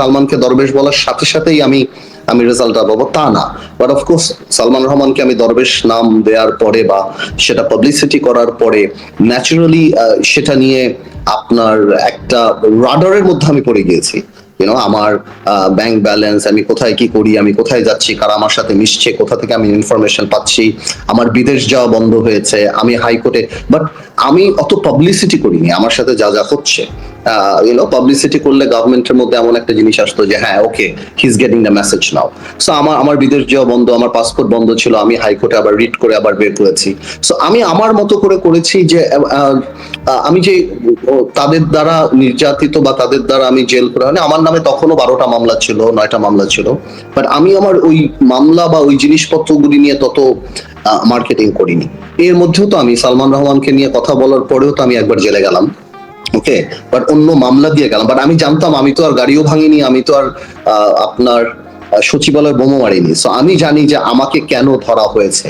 সালমানকে দরবেশ বলার সাথে সাথেই আমি আমি রেজাল্টটা পাবো। তা না বাট অফকোর্স সালমান রহমানকে আমি দরবেশ নাম দেওয়ার পরে বা সেটা পাবলিসিটি করার পরে ন্যাচারালি সেটা নিয়ে আপনার একটা রাডারের মধ্যে আমি পড়ে গিয়েছি। ইউনো আমার ব্যাংক ব্যালেন্স আমি কোথায় কি করি, আমি কোথায় যাচ্ছি, কারা আমার সাথে মিশছে, কোথা থেকে আমি ইনফরমেশন পাচ্ছি, আমার বিদেশ যাওয়া বন্ধ হয়েছে, আমি হাইকোর্টে বাট আমি অত পাবলিসিটি করিনি, আমার সাথে যা যা হচ্ছে। ইউনো পাবলিসিটি করলে গভর্নমেন্টের মধ্যে এমন একটা জিনিস আসতো যে হ্যাঁ okay he is getting the message now so আমার আমার বিদেশ যাওয়া বন্ধ, আমার পাসপোর্ট বন্ধ ছিল, আমি হাইকোর্টে আবার রিড করে আবার বের করেছি। সো আমি আমার মতো করে করেছি যে আমি যে তাদের দ্বারা নির্যাতিত বা তাদের দ্বারা আমি জেল করে মানে আমার নামে তখনও বারোটা মামলা ছিল, নয়টা মামলা ছিল। বাট আমি আমার ওই মামলা বা ওই জিনিসপত্রগুলি নিয়ে তত মার্কেটিং করিনি। এর মধ্যেও তো আমি সালমান রহমানকে নিয়ে কথা বলার পরেও তো আমি একবার জেলে গেলাম। ওকে বাট অন্য মামলা দিয়ে গেলাম। বাট আমি জানতাম, আমি তো আর গাড়িও ভাঙিনি, আমি তো আর আপনার সচিবালয় বোমা মারিনি। সো আমি জানি যে আমাকে কেন ধরা হয়েছে,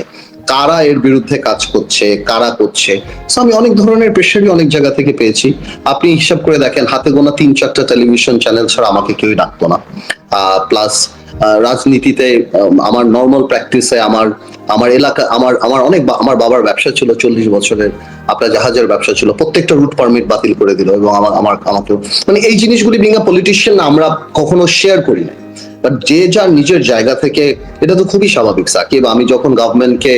কারা এর বিরুদ্ধে কাজ করছে, কারা করছে। সো আমি অনেক ধরনের প্রেশারই অনেক জায়গা থেকে পেয়েছি। আপনি হিসাব করে দেখেন, হাতে গোনা তিন চারটা টেলিভিশন চ্যানেল ছাড়া আমাকে কেউই ডাকতো না। প্লাস রাজনীতিতে আমার নর্মাল প্র্যাকটিসে আমার আমার এলাকা, আমার আমার অনেক আমার বাবার ব্যবসা ছিল চল্লিশ বছরের, আপনার জাহাজের ব্যবসা ছিল, প্রত্যেকটা রুট পারমিট বাতিল করে দিল এবং আমার আমার আমাকে মানে এই জিনিসগুলি বিং পলিটিশিয়ান আমরা কখনো শেয়ার করি না বাট যে যার নিজের জায়গা থেকে, এটা তো খুবই স্বাভাবিক, সাকিব, আমি যখন গভর্নমেন্টকে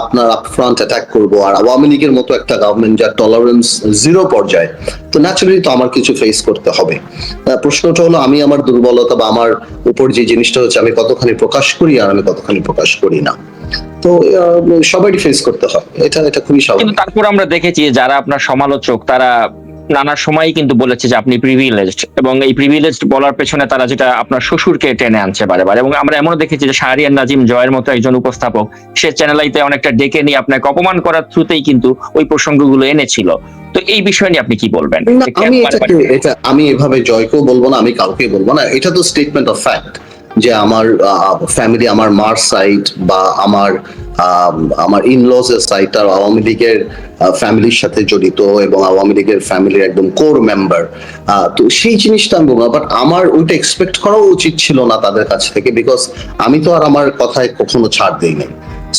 আপনার আপফ্রন্ট অ্যাটাক করব আর আওয়ামী লীগের মতো একটা গভর্নমেন্ট যার টলারেন্স জিরো পর্যায়ে, তো ন্যাচারালি তো আমার কিছু ফেস করতে হবে। প্রশ্নটা হলো আমি আমার দুর্বলতা বা আমার উপর যে জিনিসটা হচ্ছে আমি কতখানি প্রকাশ করি আর আমি কতখানি প্রকাশ করি না। তো সবারই ফেস করতে হয়। এটা এটা খুবই কিন্তু স্বাভাবিক তারপর আমরা দেখেছি যারা আপনার সমালোচক তারা নানা সময়ই কিন্তু বলেছে যে আপনি প্রিভিলেজড এবং এই প্রিভিলেজড বলার পেছনে তারা যেটা আপনার শ্বশুরকে টেনে আনছে বারে বারে এবং আমরা এমনও দেখেছি যে শাহরিয়ার নাজিম জয়ের মতো একজন উপস্থাপক সে চ্যানেলাইতে অনেকটা ডেকে নিয়ে আপনাকে অপমান করার থ্রুতেই কিন্তু ওই প্রসঙ্গগুলো এনেছিল। তো এই বিষয় নিয়ে আপনি কি বলবেন? আমি এভাবে জয়কেও বলব না আমি কাউকে বলব না। এটা তো স্টেটমেন্ট অফ ফ্যাক্ট যে আমার ফ্যামিলি আমার মার সাইড বা আমার আমার ইনলস এর সাইড আর আওয়ামী লীগের ফ্যামিলির সাথে জড়িত এবং আওয়ামী লীগের ফ্যামিলির একদম কোর মেম্বার তো সেই জিনিসটা আমি বলব বাট আমার ওইটা এক্সপেক্ট করাও উচিত ছিল না তাদের কাছ থেকে বিকজ আমি তো আর আমার কথায় কখনো ছাড় দিই নাই।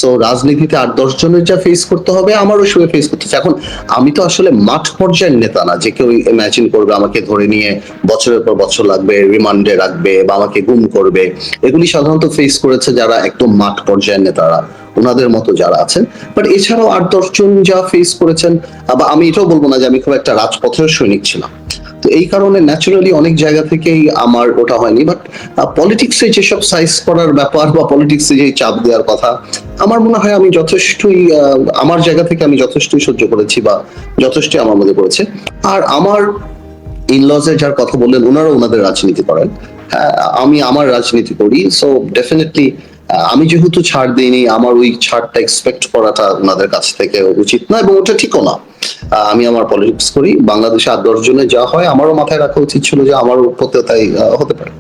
সো রাজনীতিতে আট, দশ জনের যা ফেস করতে হবে, আমারও সঙ্গে ফেস করতে হচ্ছে। এখন আমি তো আসলে মাঠ পর্যায়ের নেতা না, যে কেউ ইমাজিন করবে আমাকে ধরে নিয়ে বছরের পর বছর লাগবে রিমান্ডে রাখবে বা আমাকে গুম করবে। এগুলি সাধারণত ফেস করেছে যারা একদম মাঠ পর্যায়ের নেতারা, ওনাদের মতো যারা আছেন। বাট এছাড়াও আট, দশ জন যা ফেস করেছেন বা আমি এটাও বলব না যে আমি খুব একটা রাজপথের সৈনিক ছিলাম। তো এই কারণে ন্যাচারালি অনেক জায়গা থেকেই আমার ওটা হয়নি বাট পলিটিক্সে যেসব সাইজ করার ব্যাপার বা পলিটিক্সে যে চাপ দেওয়ার কথা, আমার মনে হয় আমি যথেষ্টই আমার জায়গা থেকে আমি যথেষ্টই সহ্য করেছি বা যথেষ্টই আমার মধ্যে পড়েছে। আর আমার ইনলজের যার কথা বললেন ওনারা ওনাদের রাজনীতি করেন। আমি আমার রাজনীতি করি সো ডেফিনেটলি আমি যেহেতু ছাড় দিইনি, আমার ওই ছাড়টা এক্সপেক্ট করাটা ওনাদের কাছ থেকে উচিত না, এবং ওটা ঠিকও না। আমি আমার পলিটিক্স করি। বাংলাদেশে আট দশ জনে যা হয়, আমারও মাথায় রাখা উচিত ছিল যে আমার উপরতেও তাই হতে পারে।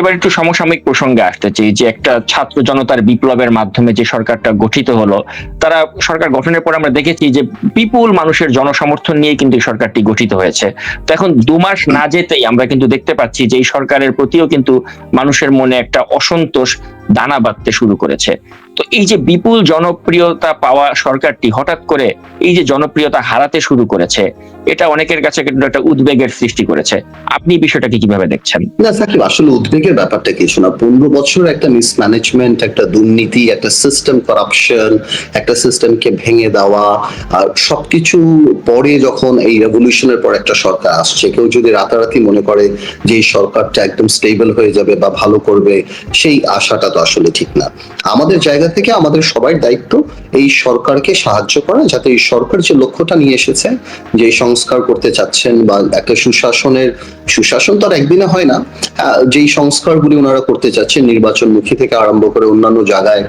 এবার একটু সমসাময়িক প্রসঙ্গে আসতে চাই। যে একটা ছাত্র জনতার বিপ্লবের মাধ্যমে যে সরকারটা গঠিত হলো, তারা সরকার গঠনের পর আমরা দেখেছি যে বিপুল মানুষের জনসমর্থন নিয়ে কিন্তু সরকারটি গঠিত হয়েছে। তো এখন দু মাস না যেতেই আমরা কিন্তু দেখতে পাচ্ছি যে এই সরকারের প্রতিও কিন্তু মানুষের মনে একটা অসন্তোষ দানা বাঁধতে শুরু করেছে। তো এই যে বিপুল জনপ্রিয়তা পাওয়া সরকারটি হঠাৎ করে এই যে জনপ্রিয়তা হারাতে শুরু করেছে, এটা অনেকের কাছে একটা উদ্বেগের সৃষ্টি করেছে। আপনি বিষয়টাকে কীভাবে দেখছেন? না, সাকিব, আসলে উদ্বেগের ব্যাপারটা কিছু না পনেরো বছর একটা মিসম্যানেজমেন্ট একটা দুর্নীতি, একটা সিস্টেম করাপশন একটা সিস্টেমকে ভেঙে দেওয়া, আর সবকিছু পরে যখন এই রেভলিউশনের পর একটা সরকার আসছে, কেউ যদি রাতারাতি মনে করে যে এই সরকারটা একদম স্টেবল হয়ে যাবে বা ভালো করবে, সেই আশাটা তো আসলে ঠিক না। আমাদের জায়গা থেকে আমাদের সবার দায়িত্ব এই সরকারকে সাহায্য করা, যাতে এই সরকার যে লক্ষ্যটা নিয়ে এসেছে যে সংস্কার করতে চাচ্ছেন বা একটা সুশাসনের, সুশাসন তো আর একদিনে হয় না যেই সংস্কারগুলি ওনারা করতে চাচ্ছেন, নির্বাচনমুখী থেকে আরম্ভ করে অন্যান্য জায়গায়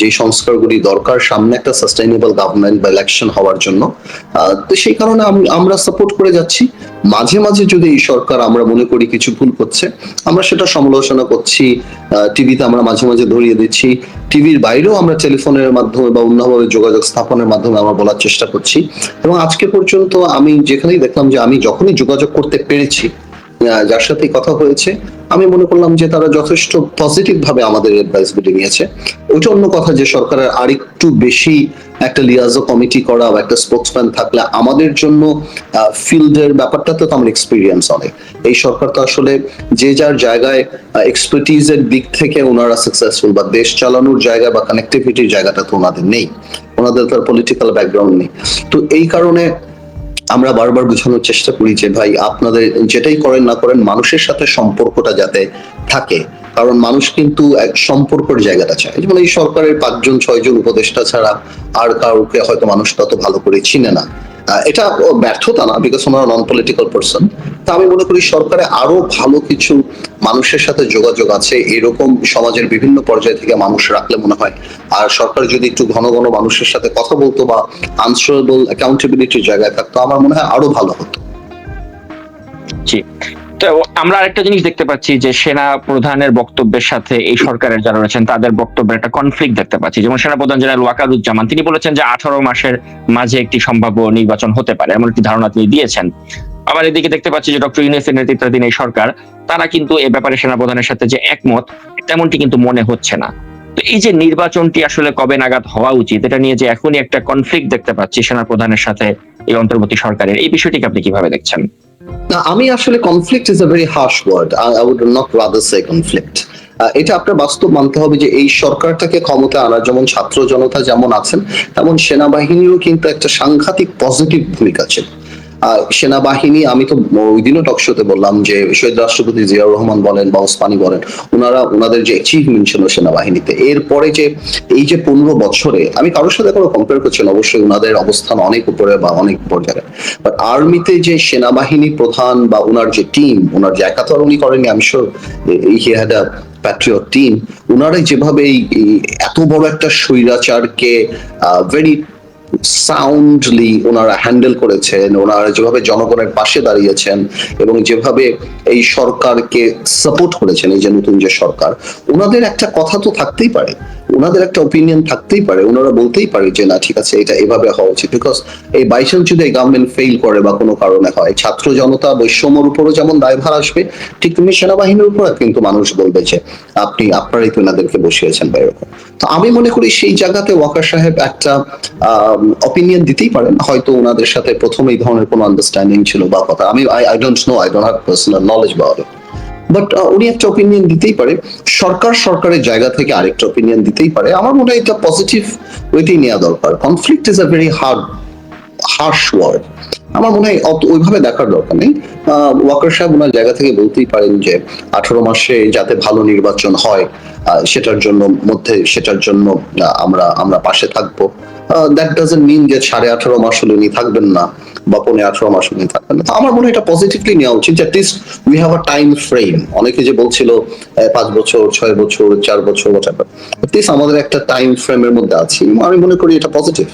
যে সংস্কারগুলি দরকার, সামনে একটা সাস্টেইনেবল গভর্নমেন্ট বা ইলেকশন হওয়ার জন্য তো সেই কারণে আম- আমরা সাপোর্ট করে যাচ্ছি। মাঝে মাঝে যদি এই সরকার আমরা মনে করি কিছু ভুল করছে, আমরা সেটা সমালোচনা করছি টিভিতে আমরা মাঝে মাঝে ধরিয়ে দিচ্ছি। টিভির বাইরেও আমরা টেলিফোনের মাধ্যমে বা অন্যভাবে যোগাযোগ স্থাপনের মাধ্যমে আমরা বলার চেষ্টা করছি। এবং আজকে পর্যন্ত আমি যেখানেই দেখলাম যে আমি যখনই যোগাযোগ করতে পেরেছি যার সাথে কথা হয়েছে, আমি মনে করলাম যে তারা যথেষ্ট পজিটিভ ভাবে আমাদের অ্যাডভাইস গুলি নিয়েছে। ওইটা অন্য কথা যে সরকারের আরেকটু বেশি একটা লিয়াজো কমিটি করা বা একটা স্পোক্সম্যান থাকলে আমাদের জন্য ফিল্ডের ব্যাপারটাতে তো আমার এক্সপিরিয়েন্স অনেক। এই সরকার তো আসলে যে যার জায়গায় এক্সপার্টিজের দিক থেকে ওনারা সাকসেসফুল বা দেশ চালানোর জায়গা বা কানেক্টিভিটির জায়গাটা তো ওনাদের নেই। ওনাদের তার পলিটিক্যাল ব্যাকগ্রাউন্ড নেই। তো এই কারণে আমরা বারবার বোঝানোর চেষ্টা করি যে, ভাই, আপনাদের যেটাই করেন না করেন, মানুষের সাথে সম্পর্কটা যাতে থাকে। কারণ মানুষ কিন্তু এক সম্পর্কের জায়গাটা চায়। যেমন এই সরকারের পাঁচজন, ছয়জন উপদেষ্টা ছাড়া আর কাউকে হয়তো মানুষ তত ভালো করে চিনে না। এটা ব্যর্থতা না বিকজ ওনারা নন পলিটিক্যাল পার্সন তা আমি মনে করি সরকারে আরও ভালো কিছু মানুষের সাথে যোগাযোগ আছে, এরকম সমাজের বিভিন্ন পর্যায় থেকে মানুষ রাখলে মনে হয়। আর সরকার যদি একটু ঘন ঘন মানুষের সাথে কথা বলতো বা আনসারেবল অ্যাকাউন্টেবিলিটির জায়গায় থাকতো, আমার মনে হয় আরও ভালো হতো। জি। আমরা আরেকটা জিনিস দেখতে পাচ্ছি যে সেনা প্রধানের বক্তব্যের সাথে এই সরকারের যারা রয়েছেন, তাদের বক্তব্যের একটা কনফ্লিক্ট দেখতে পাচ্ছি। যেমন সেনা প্রধান জেনারেল ওয়াকারুজ্জামান, তিনি বলেছেন যে আঠারো মাসের মাঝে একটি সম্ভাব্য নির্বাচন হতে পারে, এমন একটি ধারণা তিনি দিয়েছেন। আবার এদিকে দেখতে পাচ্ছি যে ডক্টর ইউনেসের নেতৃত্বাধীন এই সরকার, তারা কিন্তু এ ব্যাপারে সেনা প্রধানের সাথে যে একমত, তেমনটি কিন্তু মনে হচ্ছে না। তো এই যে নির্বাচনটি আসলে কবে নাগাদ হওয়া উচিত, এটা নিয়ে যে এখনই একটা কনফ্লিক্ট দেখতে পাচ্ছি সেনা প্রধানের সাথে এই অন্তর্বর্তী সরকারের, এই বিষয়টিকে আপনি কীভাবে দেখছেন? আমি আসলে conflict is a very harsh word I would not rather say conflict এটা আপনার বাস্তব মানতে হবে যে এই সরকারটাকে ক্ষমতা আনার যেমন ছাত্র জনতা যেমন আছেন, তেমন সেনাবাহিনীও কিন্তু একটা সাংঘাতিক পজিটিভ ভূমিকা ছিল সেনাবাহিনী, আমি তো ওই দিনও টকশোতে বললাম যে শহীদ রাষ্ট্রপতি জিয়াউর রহমান বলেন বা ওসমানী বলেন ওনারা ওনাদের যে অ্যাচিভমেন্ট ছিল সেনাবাহিনীতে। এরপরে যে, এই যে পনেরো বছরে, আমি কারোর সাথে কোনো কম্পেয়ার করছি না, অবশ্যই ওনাদের অবস্থান অনেক উপরে বা অনেক পর্যায়ে। বাট আর্মিতে যে সেনাবাহিনী প্রধান বা ওনার যে টিম ওনার যে একা তো আর উনি করেনি আমি sure he had patriot team ওনারা যেভাবে এত বড় একটা স্বৈরাচারকে ভেরি সাউন্ডলি ওনারা হ্যান্ডেল করেছেন, ওনারা যেভাবে জনগণের পাশে দাঁড়িয়েছেন এবং যেভাবে এই সরকারকে সাপোর্ট করেছেন, এই যে নতুন যে সরকার, ওনাদের একটা কথা তো থাকতেই পারে, ওনাদের একটা ওপিনিয়ন থাকতেই পারে, ওনারা বলতেই পারে যে না, ঠিক আছে, এটা এভাবে হওয়া উচিত বিকজ এই বাইচান্স যদি এই গভর্নমেন্ট ফেল করে বা কোনো কারণে হয়, ছাত্র জনতা বৈষম্যর উপরও যেমন দায়ভার আসবে, ঠিক তুমি সেনাবাহিনীর উপর কিন্তু মানুষ বলবে যে আপনি, আপনারাই তো এনাদেরকে বসিয়েছেন বা এরকম। তো আমি মনে করি সেই জায়গাতে ওয়াকার সাহেব একটা অপিনিয়ন দিতেই পারেন। হয়তো ওনাদের সাথে প্রথম এই ধরনের কোনো আন্ডারস্ট্যান্ডিং ছিল বা কথা। আমি I I don't know I don't have personal knowledge বা বাট উনি একটা অপিনিয়ন দিতেই পারে। সরকার সরকারের জায়গা থেকে আরেকটা অপিনিয়ন দিতেই পারে। আমার মনে হয় এটা পজিটিভ ওয়েতেই নেওয়া দরকার। Conflict is a very hard harsh word আমার মনে হয় অত ওইভাবে দেখার দরকার নেই। ওয়াকার সাহেব ওনার জায়গা থেকে বলতেই পারেন যে আঠারো মাসে যাতে ভালো নির্বাচন হয় সেটার জন্য মধ্যে সেটার জন্য আমরা আমরা পাশে থাকব। দ্যাট ডাজেন্ট মিন যে সাড়ে আঠারো মাস হলে উনি থাকবেন না বা পনেরো আঠারো মাস উনি থাকবেন না। আমার মনে হয় এটা পজিটিভলি নেওয়া উচিত, যে at least we have a time frame অনেকে যে বলছিল পাঁচ বছর, ছয় বছর, চার বছর. আমাদের একটা টাইম ফ্রেমের মধ্যে আছি। আমি মনে করি এটা পজিটিভ